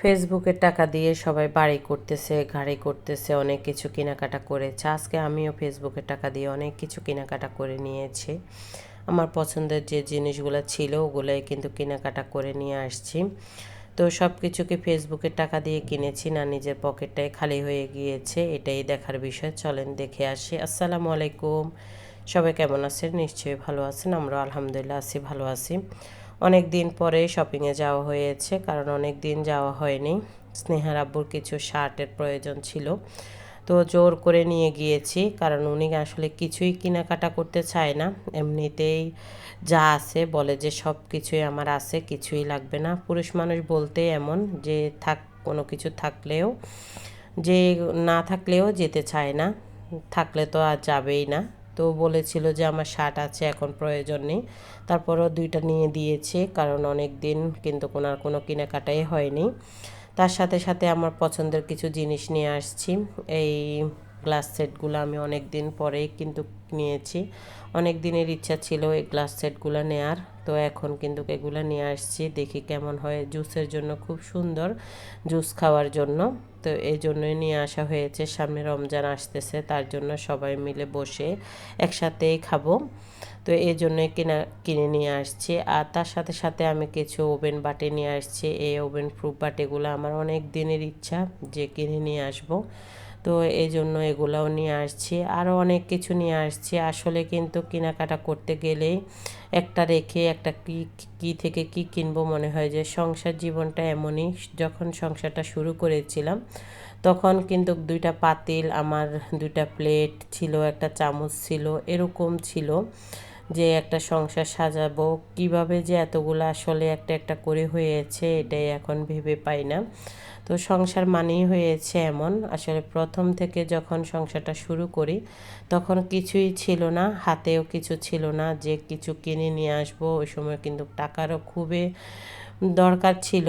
ফেসবুকের টাকা দিয়ে সবাই বাড়ি করতেছে গাড়ি করতেছে, অনেক কিছু কেনাকাটা করেছে। আজকে আমিও ফেসবুকের টাকা দিয়ে অনেক কিছু কেনাকাটা করে নিয়েছি। আমার পছন্দের যে জিনিসগুলো ছিল ওগুলোই কিন্তু কেনাকাটা করে নিয়ে আসছি। তো সব কিছুকে ফেসবুকের টাকা দিয়ে কিনেছি না নিজের পকেটটাই খালি হয়ে গিয়েছে, এটাই দেখার বিষয়। চলেন দেখে আসি। আসসালামু আলাইকুম। সবাই কেমন আছেন? নিশ্চয়ই ভালো আছেন। আমরা আলহামদুলিল্লাহ আছি, ভালো আছি। অনেক দিন পরে শপিংয়ে যাওয়া হয়েছে, কারণ অনেক দিন যাওয়া হয়নি। স্নেহার আব্বুর কিছু শার্টের প্রয়োজন ছিল। তো জোর করে নিয়ে গিয়েছি, কারণ উনি আসলে কিছুই কেনাকাটা করতে চায় না। এমনিতেই যা আছে বলে যে সব কিছুই আমার আছে, কিছুই লাগবে না। পুরুষ মানুষ বলতে এমন যে থাক, কোনো কিছু থাকলেও, যে না থাকলেও যেতে চায় না। থাকলে তো আর যাবেই না। তো বলেছিল যে আমার শার্ট আছে, এখন প্রয়োজন নেই। তারপরও দুইটা নিয়ে দিয়েছে, কারণ অনেক দিন কিন্তু কোনার কোনো কেনাকাটাই হয়নি। তার সাথে সাথে আমার পছন্দের কিছু জিনিস নিয়ে আসছি। এই গ্লাস সেটগুলো আমি অনেক দিন পরেই কিন্তু নিয়েছি। অনেক দিনের ইচ্ছা ছিল এই গ্লাস সেটগুলো নেয়ার। তো এখন কিন্তু এগুলো নিয়ে আসছি, দেখি কেমন হয়। জুসের জন্য খুব সুন্দর জুস খাওয়ার জন্য। তো এই জন্যই নিয়ে আসা হয়েছে। সামনে রমজান আসতেছে, তার জন্য সবাই মিলে বসে একসাথেই খাব। তো এই জন্যই কিনা, কিনে নিয়ে আসছি। আর তার সাথে সাথে আমি কিছু ওভেন বাটি নিয়ে আসছি। এই ওভেন প্রুফ বাটিগুলো আমার অনেক দিনের ইচ্ছা যে কিনে নিয়ে আসব। তো এই জন্য এগুলাও নিয়ে আসছি। আরও অনেক কিছু নিয়ে আসছি। আসলে কিন্তু কেনাকাটা করতে গেলেই একটা রেখে একটা কি, কী থেকে কি কিনবো মনে হয় যে সংসার জীবনটা এমনই। যখন সংসারটা শুরু করেছিলাম, তখন কিন্তু দুইটা পাতিল, আমার দুইটা প্লেট ছিল, একটা চামচ ছিল, এরকম ছিল যে একটা সংসার সাজাবো। কীভাবে যে এতগুলো আসলে একটা একটা করে হয়েছে, এটাই এখন ভেবে পাই না। তো সংসার মানেই হয়েছে এমন। আসলে প্রথম থেকে যখন সংসারটা শুরু করি, তখন কিছুই ছিল না, হাতেও কিছু ছিল না যে কিছু কিনে নিয়ে আসব। ওই সময় কিন্তু টাকারও খুবই দরকার ছিল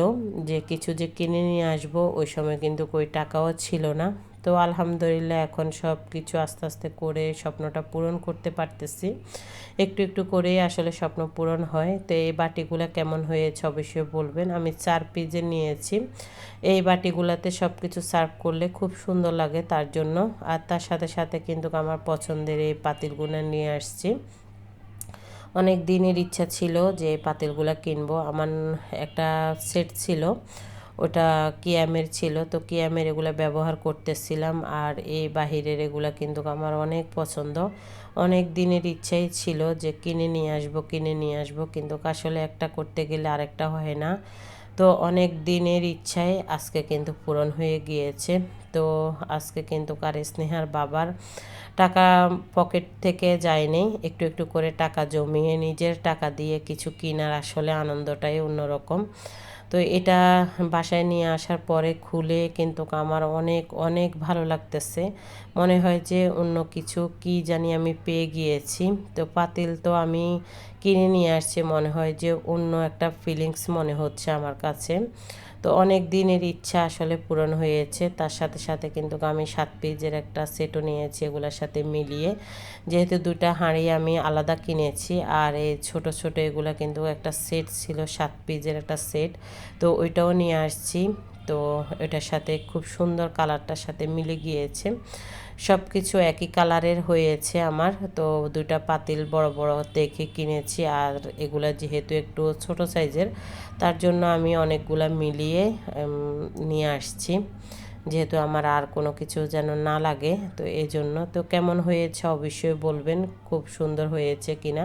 যে কিছু যে কিনে নিয়ে আসব, ওই সময় কিন্তু ওই টাকাও ছিল না। তো আলহামদুলিল্লাহ এখন সব কিছু আস্তে আস্তে করে স্বপ্নটা পূরণ করতে পারতেছি। একটু একটু করেই আসলে স্বপ্ন পূরণ হয়। তো এই বাটিগুলো কেমন হয়েছে অবশ্যই বলবেন। আমি চার পিজে নিয়েছি। এই বাটিগুলোতে সব কিছু সার্ভ করলে খুব সুন্দর লাগে তার জন্য। আর তার সাথে সাথে কিন্তু আমার পছন্দের এই পাতিলগুলো নিয়ে আসছি। অনেক দিনের ইচ্ছা ছিল যে পাতিলগুলো কিনবো। আমার একটা সেট ছিল। ওটা কিয়ামের ছিল, তো কিয়ামের এগুলো ব্যবহার করতেছিলাম। আর এই বাহিরের এগুলো কিন্তু আমার অনেক পছন্দ। অনেক দিনের ইচ্ছাই ছিল যে কিনে নিয়ে আসব, কিনে নিয়ে আসব, কিন্তু আসলে একটা করতে গেলে আরেকটা হয় না। তো অনেক দিনের ইচ্ছাই আজকে কিন্তু পূরণ হয়ে গিয়েছে। তো আজকে কিন্তু কার স্নেহার বাবার টাকা পকেট থেকে যায়নি, একটু একটু করে টাকা জমিয়ে নিজের টাকা দিয়ে কিছু কেনার আসলে আনন্দটাই অন্যরকম। তো এটা বাসায় নিয়ে আসার পরে খুলে কিন্তু আমার অনেক অনেক ভালো লাগতেছে। মনে হয় যে অন্য কিছু কি জানি আমি পেয়ে গিয়েছি। তো পাতিল তো আমি কিনে নিয়ে আসছি, মনে হয় যে অন্য একটা ফিলিংস মনে হচ্ছে আমার কাছে। তো অনেক দিনের ইচ্ছা আসলে পূরণ হয়েছে। তার সাথে সাথে কিন্তু আমি সাত পিজের একটা সেটও নিয়েছি এগুলোর সাথে মিলিয়ে। যেহেতু দুটা হাঁড়ি আমি আলাদা কিনেছি আর এই ছোট ছোটো এগুলো কিন্তু একটা সেট ছিল, সাত পিজের একটা সেট। তো ওইটাও নিয়ে আসছি। তো এটার সাথে খুব সুন্দর কালারটার সাথে মিলে গিয়েছে। সব কিছু একই কালারের হয়েছে আমার। তো দুইটা পাতিল বড় বড় দেখে কিনেছি আর এগুলো যেহেতু একটু ছোট সাইজের তার জন্য আমি অনেকগুলো মিলিয়ে নিয়ে আসছি। যেহেতু আমার আর কোনো কিছু যেন না লাগে, তো এই জন্য। তো কেমন হয়েছে অবশ্যই বলবেন, খুব সুন্দর হয়েছে কিনা।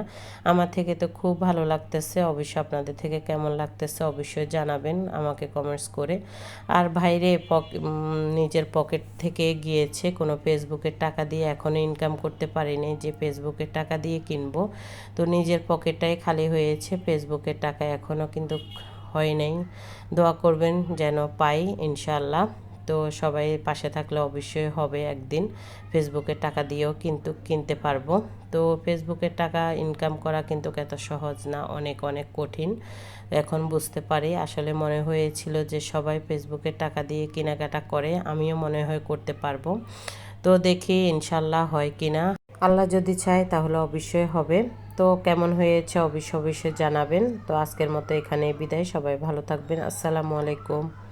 আমার থেকে তো খুব ভালো লাগতেছে, অবশ্যই আপনাদের থেকে কেমন লাগতেছে অবশ্যই জানাবেন আমাকে কমেন্টস করে। আর ভাইরে নিজের পকেট থেকে গিয়েছে, কোনো ফেসবুকের টাকা দিয়ে এখনও ইনকাম করতে পারিনি, যে ফেসবুকের টাকা দিয়ে কিনবো। তো নিজের পকেটটাই খালি হয়েছে, ফেসবুকের টাকা এখনও কিন্তু হয় নাই। দোয়া করবেন যেন পাই ইনশাল্লাহ তো সবাই পাশে থাকলে অবশ্যই হবে একদিন। ফেসবুকের টাকা দিয়েও কিন্তু কিনতে পারব। তো ফেসবুকের টাকা ইনকাম করা কিন্তু এত সহজ না, অনেক অনেক কঠিন। এখন বুঝতে পারি, আসলে মনে হয়েছিল যে সবাই ফেসবুকের টাকা দিয়ে কেনাকাটা করে, আমিও মনে হয় করতে পারব। তো দেখি ইনশাল্লাহ হয় কিনা আল্লাহ যদি চায় তাহলে অবশ্যই হবে। তো কেমন হয়েছে অবশ্যই অবশ্যই জানাবেন। তো আজকের মতো এখানে বিদায়। সবাই ভালো থাকবেন। আসসালামু আলাইকুম।